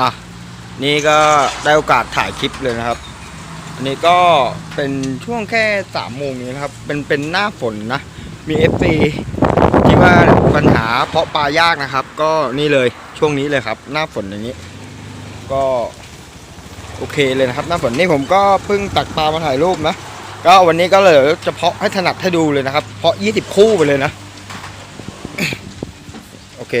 อะนี่ก็ได้โอกาสถ่ายคลิปเลยนะครับ อันนี้ก็เป็นช่วงแค่สามโมงนี้นะครับ เป็นเป็นหน้าฝนนะ มี FC ที่ว่าปัญหาเพาะปลายากนะครับ ก็นี่เลยช่วงนี้เลยครับ หน้าฝนอย่างนี้ ก็โอเคเลยนะครับ หน้าฝนนี่ผมก็เพิ่งตักปลามาถ่ายรูปนะก็วันนี้ก็เลยจะเพาะให้ถนัดให้ดูเลยนะครับ เพาะ 20 คู่ไปเลยนะ โอเค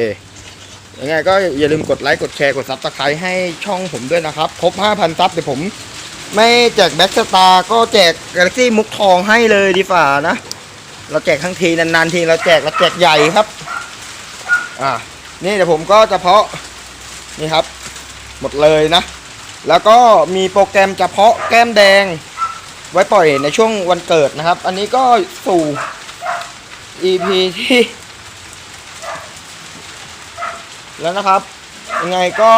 ยังไงก็อย่าลืมกดไลค์กดแชร์กดซับสไครต์ให้ช่องผมด้วยนะครับ ครบ 5,000ซับเดี๋ยวผม ไม่แจกแบ็กสตาร์ก็แจกกาแล็กซี่มุกทองให้เลยดีฝ่านะ เราแจกทั้งทีนานๆทีเราแจกเราแจกใหญ่ครับ อ่านี่เดี๋ยวผมก็จะเพาะนี่ครับ หมดเลยนะ แล้วก็มีโปรแกรมจะเพาะแก้มแดง ไว้ปล่อยในช่วงวันเกิดนะครับ อันนี้ก็สู่ EP ที่ แล้วนะครับ ยังไงก็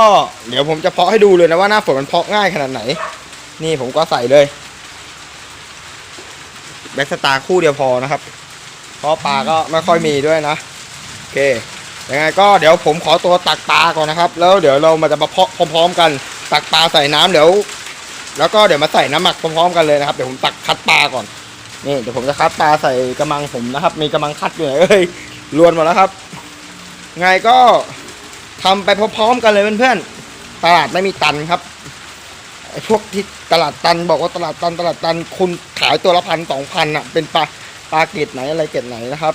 เดี๋ยวผมจะเพาะให้ดูเลยนะว่าหน้าฝนมันเพาะง่ายขนาดไหน นี่ผมก็ใส่เลยแบ็กสตาร์คู่เดียวพอนะครับ เพราะปลาก็ไม่ค่อยมีด้วยนะ โอเค ยังไงก็เดี๋ยวผมขอตัวตักปลาก่อนนะครับ แล้วเดี๋ยวเรามาจะมาเพาะพร้อม ๆ กัน ตักปลาใส่น้ำเดี๋ยว แล้วก็เดี๋ยวมาใส่น้ำหมักพร้อมๆกันเลยนะครับ เดี๋ยวผมตักคัดปลาก่อน นี่เดี๋ยวผมจะคัดปลาใส่กระมังผมนะครับ มีกระมังคัดอยู่ไหนเอ้ยลวนหมดแล้วครับ ไงก็ ทำไปพร้อมๆกันเลยเพื่อนๆ ตลาดไม่มีตันครับไอ้พวกที่ตลาดตันบอกว่าตลาดตันตลาดตันคุณขายตัวละพันสองพันอะ เป็นปลาปลาเกรดไหนอะไรเกรดไหนนะครับ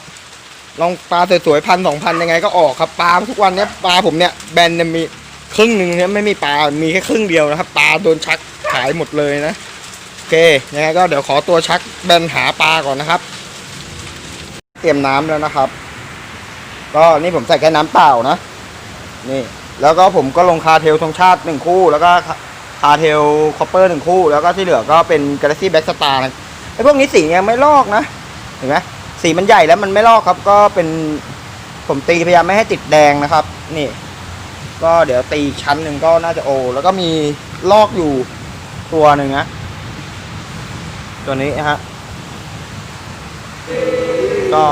ลองปลาสวยๆพันสองพันยังไงก็ออกครับปลาทุกวันเนี้ยปลาผมเนี่ยแบนเนี่ยมีครึ่งหนึ่งเนี่ยไม่มีปลา มีแค่ครึ่งเดียวนะครับ ปลาโดนชักขายหมดเลยนะโอเคยังไงก็เดี๋ยวขอตัวชักแบนหาปลาก่อนนะครับ เตรียมน้ำแล้วนะครับ ก็นี่ผมใส่แค่น้ำเปล่านะ นี่ แล้วก็ผมก็ลงคาเทลธงชาติหนึ่งคู่ แล้วก็คาเทลคอปเปอร์หนึ่งคู่ แล้วก็ที่เหลือก็เป็นกาแล็กซี่แบ็กสตาร์นะไอ้พวกนี้สียังไม่ลอกนะ เห็นไหมสีมันใหญ่แล้วมันไม่ลอกครับ ก็เป็นผมตีพยายามไม่ให้ติดแดงนะครับ นี่ ก็เดี๋ยวตีชั้นหนึ่งก็น่าจะโอ แล้วก็มีลอกอยู่ตัวหนึ่งนะตัวนี้นะฮะ ก็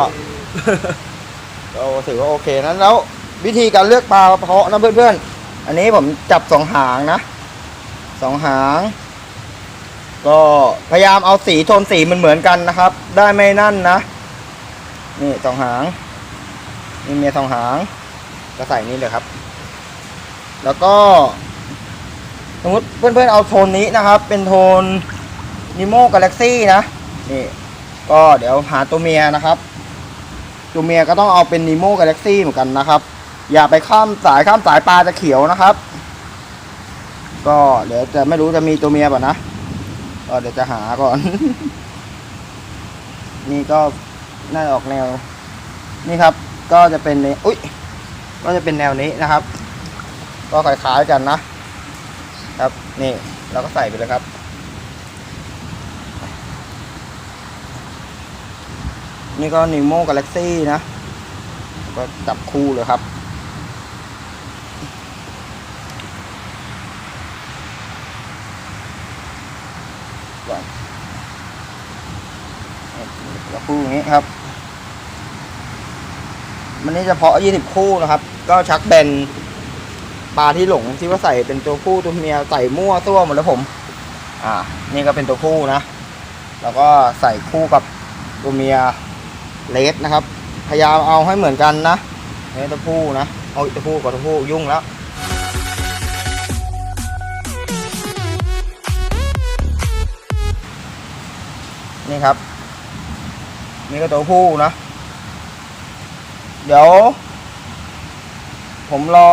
ก็ถือว่าโอเคนั้นแล้ว วิธีการเลือกปลาเพาะนะเพื่อนๆ อันนี้ผมจับสองหางนะสองหาง ก็พยายามเอาสีโทนสีมันเหมือนกันนะครับ ได้ไม่นั่นนะ นี่สองหาง นี่เมียสองหาง ก็ใส่นี่เลยครับ แล้วก็สมมติเพื่อนๆเอาโทนนี้นะครับ เป็นโทนนิโมกาแล็กซี่นะ นี่ก็เดี๋ยวหาตัวเมียนะครับ ตัวเมียก็ต้องเอาเป็นนีโมกาแล็กซี่เหมือนกันนะครับ อย่าไปข้ามสายข้ามสายปลาจะเขียวนะครับ ก็เดี๋ยวจะไม่รู้จะมีตัวเมียป่ะนะก็เดี๋ยวจะหาก่อน นี่ก็น่าออกแนว นี่ครับ ก็จะเป็นในอุ้ยก็จะเป็นแนวนี้นะครับ ก็คล้ายๆกันนะ ครับนี่เราก็ใส่ไปเลยครับนี่ก็นิโมกาแล็กซี่นะ ก็จับคู่เลยครับ จับคู่อย่างนี้ครับมันนี้เฉพาะ20 คู่นะครับ ก็ชักแบนปลาที่หลงที่ว่าใส่เป็นตัวผู้ตัวเมียใส่มั่วตัวหมดแล้วผม อ่า นี่ก็เป็นตัวผู้นะ แล้วก็ใส่คู่กับตัวเมียเลสนะครับ พยายามเอาให้เหมือนกันนะนี่ตัวผู้นะเอาตัวผู้กับตัวผู้ยุ่งแล้วนี่ครับ นี่ก็ตัวผู้นะ เดี๋ยว ผมรอ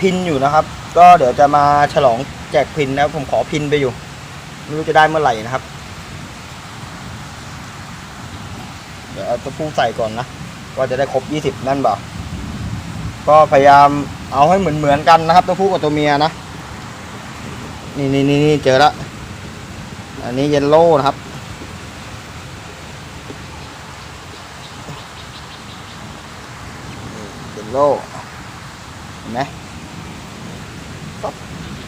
พินอยู่นะครับ ก็เดี๋ยวจะมาฉลองแจกพินนะผมขอพินไปอยู่ ไม่รู้จะได้เมื่อไหร่นะครับ เดี๋ยวเอาตัวผู้ใส่ก่อนนะก็จะได้ครบ 20 นั่นบ่าก็พยายามเอาให้เหมือนเหมือนกันนะครับ ตัวผู้กับตัวเมียนะ นี่นี่นี่นี่เจอละอันนี้เยลโล่นะครับ เยล โล่เห็นไหมปั๊บ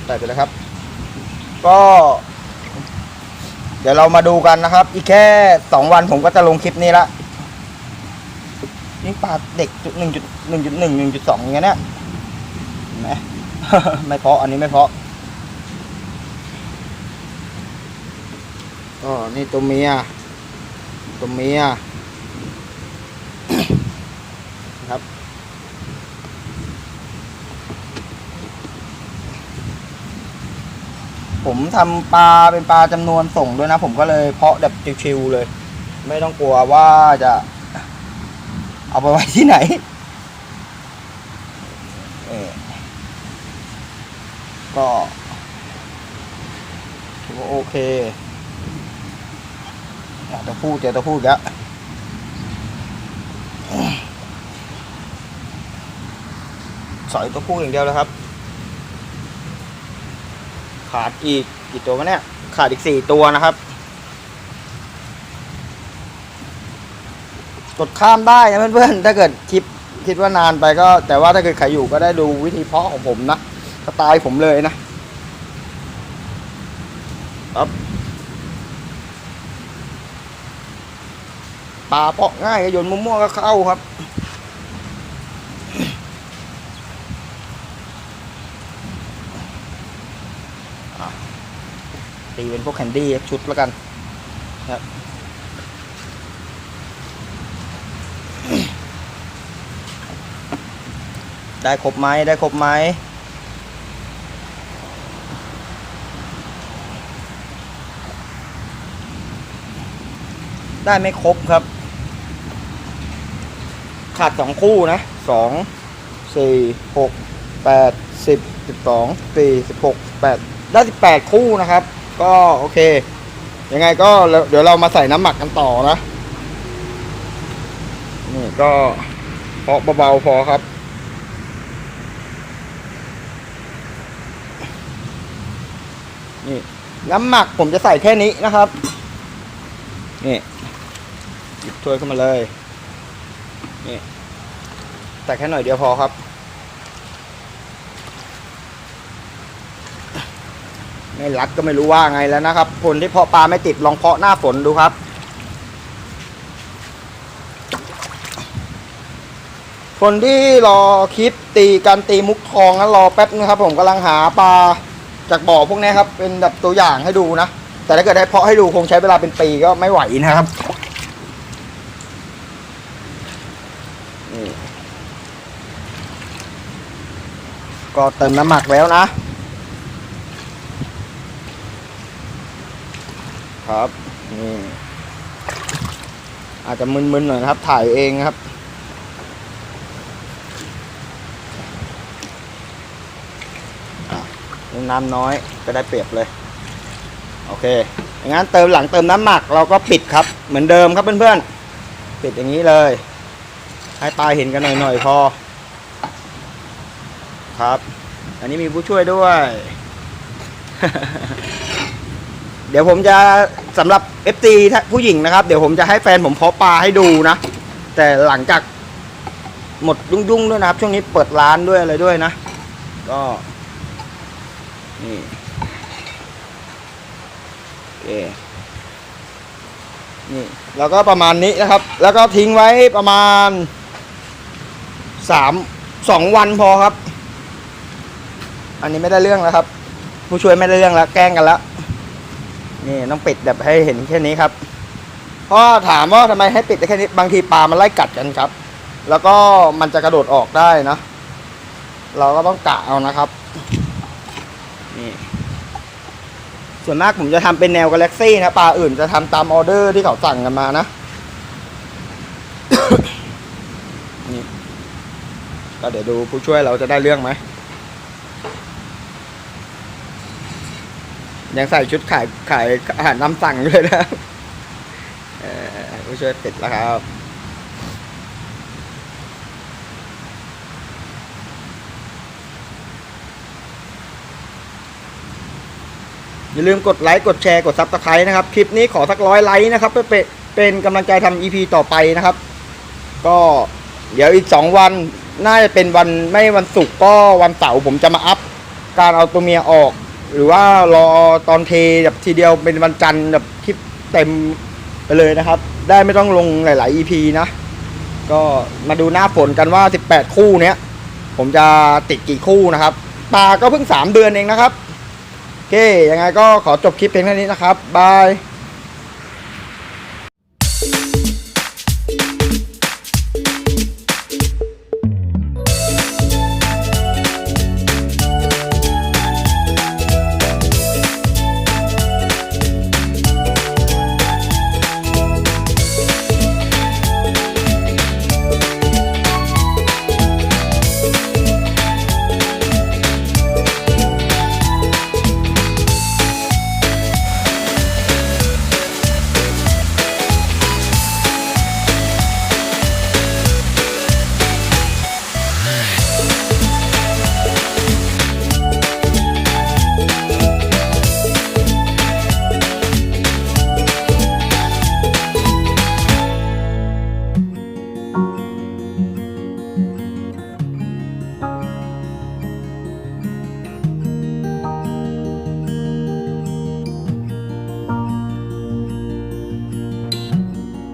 ใส่ไปเลยครับ ก็ เดี๋ยวเรามาดูกันนะครับ อีกแค่สองวันผมก็จะลงคลิปนี้ละนี่ปลาเด็กจุดหนึ่งจุดหนึ่งจุดหนึ่งหนึ่งจุดสองอย่างเงี้ยเนี่ยเห็นไหมไม่เพาะอันนี้ไม่เพาะก็นี่ตัวเมียตัวเมีย ครับ ผมทำปลาเป็นปลาจำนวนส่งด้วยนะ ผมก็เลยเพาะแบบชิวๆเลย ไม่ต้องกลัวว่าจะ เอาไปไว้ที่ไหนเออก็ถือว่าโอเคอะพูดเจอตัวพูดแล้วสอยตัวพูดอย่างเดียวเลยครับ ขาดอีกกี่ตัววะเนี่ย ขาดอีกสี่ตัวนะครับ กดข้ามได้นะเพื่อนๆ ถ้าเกิดคลิปคิดว่านานไปก็ แต่ว่าถ้าเกิดใครอยู่ก็ได้ดูวิธีเพาะของผมนะสไตล์ผมเลยนะครับปลาเพาะง่ายโยนมั่วๆก็เข้าครับ ตีเป็นพวกแคนดี้ชุดแล้วกันครับได้ครบไหมได้ครบไหมได้ไม่ครบครับ ขาดสองคู่นะสองสี่หกแปดสิบสิบสองสี่สิบหกแปด ได้สิบแปดคู่นะครับ ก็โอเค ยังไงก็เดี๋ยวเรามาใส่น้ำหมักกันต่อนะนี่ก็เพาะเบาๆพอครับ นี่น้ำหมักผมจะใส่แค่นี้นะครับ นี่หยิบถ้วยขึ้นมาเลย นี่ใส่แค่หน่อยเดียวพอครับ ไม่รัดก็ไม่รู้ว่าไงแล้วนะครับ คนที่เพาะปลาไม่ติดลองเพาะหน้าฝนดูครับ คนที่รอคลิปตีการตีมุกทองนั้นรอแป๊บนึงครับ ผมกำลังหาปลาจากบ่อพวกนี้ครับ เป็นแบบตัวอย่างให้ดูนะ แต่ถ้าเกิดได้เพาะให้ดูคงใช้เวลาเป็นปีก็ไม่ไหวนะครับก็เติมน้ำหมักแล้วนะ ครับนี่อาจจะมึนๆหน่อยนะครับ ถ่ายเองครับ น้ำน้อยก็ได้เปรียบเลย โอเคองั้นเติมหลังเติมน้ำหมักเราก็ปิดครับ เหมือนเดิมครับเพื่อนๆ ปิดอย่างนี้เลย ให้ปลาเห็นกันหน่อยๆพอ ครับ อันนี้มีผู้ช่วยด้วย เดี๋ยวผมจะสำหรับ FT ผู้หญิงนะครับ เดี๋ยวผมจะให้แฟนผมเพาะปลาให้ดูนะ แต่หลังจากหมดยุ่งๆด้วยนะครับ ช่วงนี้เปิดร้านด้วยอะไรด้วยนะ ก็นี่โอเคนี่แล้วก็ประมาณนี้นะครับ แล้วก็ทิ้งไว้ประมาณสามสองวันพอครับ อันนี้ไม่ได้เรื่องแล้วครับ ผู้ช่วยไม่ได้เรื่องแล้วแกล้งกันแล้ว นี่ต้องปิดแบบให้เห็นแค่นี้ครับเพราะถามว่าทำไมให้ปิดได้แค่นี้บางทีปลามันไล่กัดกันครับ แล้วก็มันจะกระโดดออกได้นะเราก็ต้องกะเอานะครับนี่ส่วนมากผมจะทำเป็นแนวกาแล็กซี่นะปลาอื่นจะทำตามออเดอร์ที่เขาสั่งกันมานะนี่ก็เดี๋ยวดูผู้ช่วยเราจะได้เรื่องไหม ยังใส่ชุดขายขายอาหารน้ำสั่งเลยนะเออผู้ช่วยติดแล้วครับอย่าลืมกดไลค์กดแชร์กดซับสไครต์นะครับ คลิปนี้ขอสักร้อยไลค์นะครับเพื่อเป็นเป็นกำลังใจทำ EP ต่อไปนะครับ ก็เดี๋ยวอีก 2 วันน่าจะเป็นวันไม่วันศุกร์ก็วันเสาร์ผมจะมาอัพ การเอาตัวเมียออก หรือว่ารอตอนเทแบบทีเดียวเป็นวันจันทร์แบบคลิปเต็มไปเลยนะครับ ได้ไม่ต้องลงหลาย ๆ EP นะ ก็มาดูหน้าฝนกันว่า 18 คู่เนี้ย ผมจะติดกี่คู่นะครับปลาก็เพิ่ง 3 เดือนเองนะครับ โอเค ยังไงก็ขอจบคลิปเพียงเท่านี้นะครับ บาย